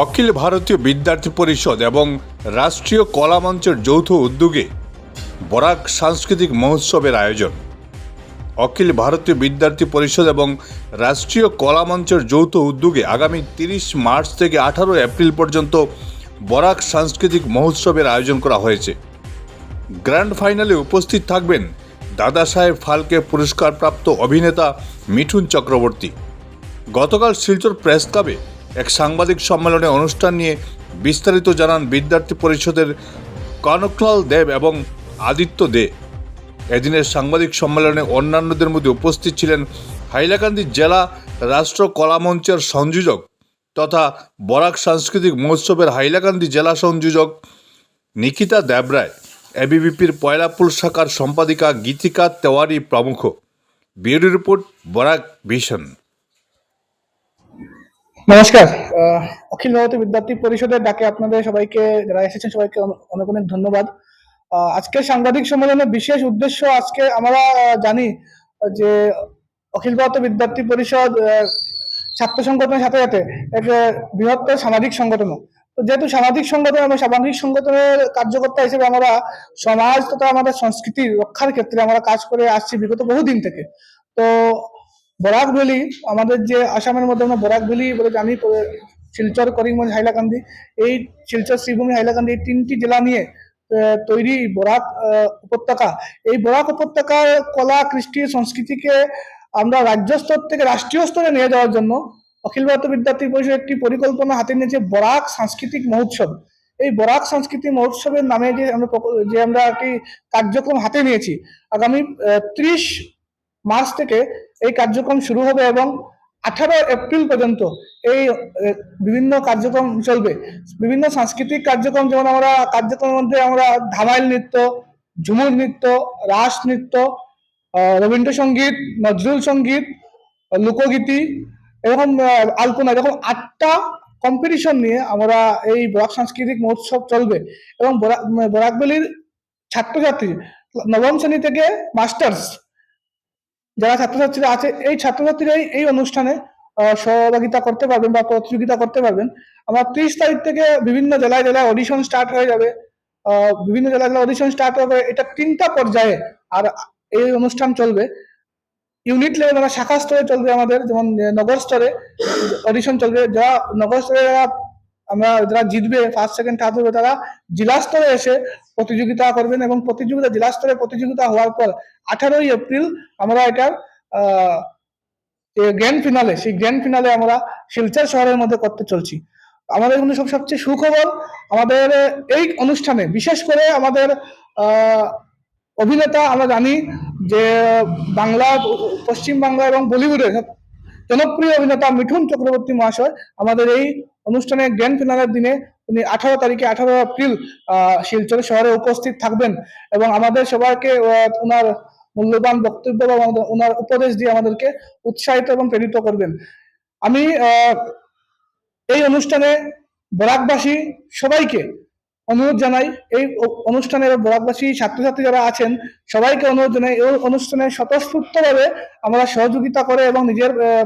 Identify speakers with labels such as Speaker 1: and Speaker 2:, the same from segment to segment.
Speaker 1: অখিল ভারতীয় বিদ্যার্থী পরিষদ এবং রাষ্ট্রীয় কলা মঞ্চের যৌথ উদ্যোগে বরাক সাংস্কৃতিক মহোৎসবের আয়োজন। অখিল ভারতীয় বিদ্যার্থী পরিষদ এবং রাষ্ট্রীয় কলা মঞ্চের যৌথ উদ্যোগে আগামী তিরিশ মার্চ থেকে আঠারো এপ্রিল পর্যন্ত বরাক সাংস্কৃতিক মহোৎসবের আয়োজন করা হয়েছে। গ্র্যান্ড ফাইনালে উপস্থিত থাকবেন দাদা সাহেব ফালকে পুরস্কারপ্রাপ্ত অভিনেতা মিঠুন চক্রবর্তী। গতকাল শিলচর প্রেস ক্লাবে এক সাংবাদিক সম্মেলনে অনুষ্ঠান নিয়ে বিস্তারিত জানান বিদ্যার্থী পরিষদের কনকলাল দেব এবং আদিত্য দে। এদিনের সাংবাদিক সম্মেলনে অন্যান্যদের মধ্যে উপস্থিত ছিলেন হাইলাকান্দি জেলা রাষ্ট্র কলা মঞ্চের সংযোজক তথা বরাক সাংস্কৃতিক মহোৎসবের হাইলাকান্দি জেলা সংযোজক নিকিতা দেবরায়, এবিভিপির পয়লাপুল শাখার সম্পাদিকা গীতিকা তেওয়ারি প্রমুখ। Bureau report Barak vision.
Speaker 2: নমস্কার। অখিল ভারতীয় বিদ্যার্থী পরিষদের ডাকে আপনাদের সবাইকে যারা এসেছেন সবাইকে অনেক অনেক ধন্যবাদ। আহ, আজকের সাংবাদিক সম্মেলনের বিশেষ উদ্দেশ্য আজকে আমরা জানি যে অখিল ভারতীয় বিদ্যার্থী পরিষদ ছাত্র সংগঠনের সাথে সাথে এক বৃহত্তর সামাজিক সংগঠনও। যেহেতু সামাজিক সংগঠন এবং সামাজিক সংগঠনের কার্যকর্তা হিসেবে আমরা সমাজ তথা আমাদের সংস্কৃতি রক্ষার ক্ষেত্রে আমরা কাজ করে আসছি বিগত বহুদিন থেকে। তো বরাক ভ্যালি, আমাদের যে আসামের মধ্যে আমরা বরাক ভ্যালি বলে জানি শিলচর, করিমগঞ্জ, হাইলাকান্দি, এই শিলচর, শ্রীভূমি, হাইলাকান্দি এই তিনটি জেলা নিয়ে তৈরি বরাক উপত্যকা। এই বরাক উপত্যকার কলা, কৃষ্টি, সংস্কৃতিকে আমরা রাজ্য স্তর থেকে রাষ্ট্রীয় স্তরে নিয়ে যাওয়ার জন্য অখিল ভারত বিদ্যার্থী পরিষদ একটি পরিকল্পনা হাতে নিয়েছে বরাক সাংস্কৃতিক মহোৎসব। এই বরাক সাংস্কৃতিক মহোৎসবের নামে যে আমরা যে আমরা একটি কার্যক্রম হাতে নিয়েছি, আগামী ত্রিশ মার্চ থেকে এই কার্যক্রম শুরু হবে এবং আঠারো এপ্রিল পর্যন্ত এই বিভিন্ন কার্যক্রম চলবে। বিভিন্ন সাংস্কৃতিক কার্যক্রম, যেমন আমরা কার্যক্রমের মধ্যে আমরা ধামাইল নৃত্য, ঝুমুর নৃত্য, রাস নৃত্য রবীন্দ্রসঙ্গীত, নজরুল সংগীত, লোকগীতি, এরকম আলপনা, এরকম আটটা কম্পিটিশন নিয়ে আমরা এই বরাক সাংস্কৃতিক মহোৎসব চলবে। এবং বরাক বরাকবেলির ছাত্রছাত্রী নবম শ্রেণি থেকে মাস্টার্স যারা ছাত্রছাত্রীরা আছে, এই ছাত্রছাত্রীরা এই- অনুষ্ঠানে সহযোগিতা করতে পারবেন বা প্রতিযোগিতা করতে পারবেন। আমরা ত্রিশ তারিখ থেকে বিভিন্ন জেলায় জেলায় অডিশন স্টার্ট হয়ে যাবে। বিভিন্ন জেলায় জেলায় অডিশন স্টার্ট হবে। এটা তিনটা পর্যায়ে আর এই অনুষ্ঠান চলবে। ইউনিট লেভেল মানে শাখা স্তরে চলবে আমাদের, যেমন নগর স্তরে অডিশন চলবে। যারা নগর স্তরে যারা আমরা যারা জিতবে ফার্স্ট সেকেন্ড থার্ড হবে, তারা জেলা স্তরে এসে প্রতিযোগিতা করবেন এবং প্রতিযোগিতা, জেলা স্তরে প্রতিযোগিতা হওয়ার পর আঠারোই এপ্রিল আমরা এটার গ্র্যান্ড ফিনালে সেই গ্র্যান্ড ফিনালে আমরা শিলচর শহরের মধ্যে করতে চলছি। আমাদের কিন্তু সব সবচেয়ে সুখবর, আমাদের এই অনুষ্ঠানে বিশেষ করে আমাদের অভিনেতা আমরা জানি যে বাংলা পশ্চিম বাংলা এবং বলিউডের সব জনপ্রিয় অভিনেতা মিঠুন চক্রবর্তী মহাশয় আমাদের এই অনুষ্ঠানে গ্র্যান্ড ফিনালের দিনে উনি আঠারো তারিখে, আঠারো এপ্রিল শিলচর শহরে উপস্থিত থাকবেন এবং আমাদের সবাইকে ওনার মূল্যবান বক্তব্য বা ওনার উপদেশ দিয়ে আমাদেরকে উৎসাহিত এবং প্রেরিত করবেন। আমি এই অনুষ্ঠানে বরাকবাসী সবাইকে অনুরোধ জানাই এই অ- অনুষ্ঠানে বরাকবাসী ছাত্রছাত্রী যারা আছেন সবাইকে অনুরোধ জানাই এই অনুষ্ঠানে স্বতঃস্ফূর্তভাবে আমরা সহযোগিতা করে এবং নিজের আহ,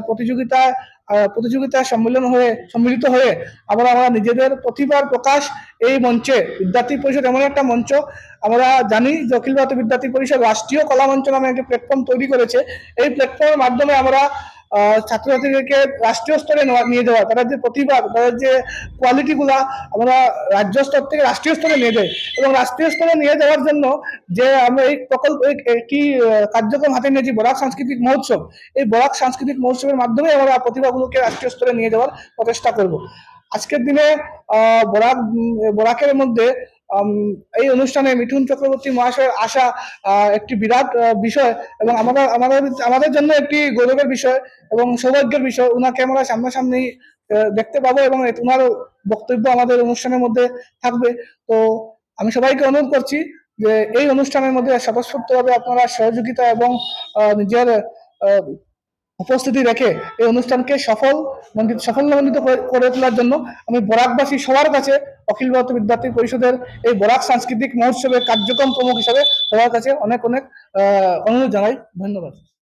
Speaker 2: প্রতিযোগিতা সম্মিলন হয়ে সম্মিলিত হয়ে আমরা আমরা নিজেদের প্রতিভার প্রকাশ এই মঞ্চে বিদ্যার্থী পরিষদ এমন একটা মঞ্চ আমরা জানি যে অখিল ভারতীয় বিদ্যার্থী পরিষদ রাষ্ট্রীয় কলা মঞ্চ নামে একটি প্ল্যাটফর্ম তৈরি করেছে। এই প্ল্যাটফর্মের মাধ্যমে আমরা ছাত্রছাত্রীদেরকে রাষ্ট্রীয় স্তরে নিয়ে যাওয়া তাদের যে প্রতিভা, তাদের যে কোয়ালিটি গুলা আমরা রাজ্য স্তর থেকে রাষ্ট্রীয় স্তরে নিয়ে যাই এবং রাষ্ট্রীয় স্তরে নিয়ে যাওয়ার জন্য যে আমরা এই প্রকল্প একটি কার্যক্রম হাতে নিয়েছি, বরাক সাংস্কৃতিক মহোৎসব, এই বরাক সাংস্কৃতিক মহোৎসবের মাধ্যমে আমরা প্রতিভাগুলোকে রাষ্ট্রীয় স্তরে নিয়ে যাওয়ার প্রচেষ্টা করব। আজকের দিনে বরাক, বরাকের মধ্যে এই অনুষ্ঠানে মিঠুন চক্রবর্তী মহাশয়ের আসা একটি বিরাট বিষয় এবং আমাদের আমাদের আমাদের জন্য একটি গৌরবের বিষয় এবং সৌভাগ্যের বিষয়। ওনাকে আমরা সামনাসামনি দেখতে পাবো এবং ওনার বক্তব্য আমাদের অনুষ্ঠানের মধ্যে থাকবে। তো আমি সবাইকে অনুরোধ করছি যে এই অনুষ্ঠানের মধ্যে স্বতঃস্ফূর্তভাবে আপনারা সহযোগিতা এবং নিজের উপস্থিতি রেখে এই অনুষ্ঠানকে সফল মণ্ডিত সাফল্যমণ্ডিত করে- তোলার জন্য আমি বরাকবাসী সবার কাছে অখিল ভারত বিদ্যার্থী পরিষদের এই বরাক সাংস্কৃতিক মহোৎসবের কার্যক্রম প্রমুখ হিসাবে সবার কাছে অনেক অনেক অনুরোধ জানাই। ধন্যবাদ।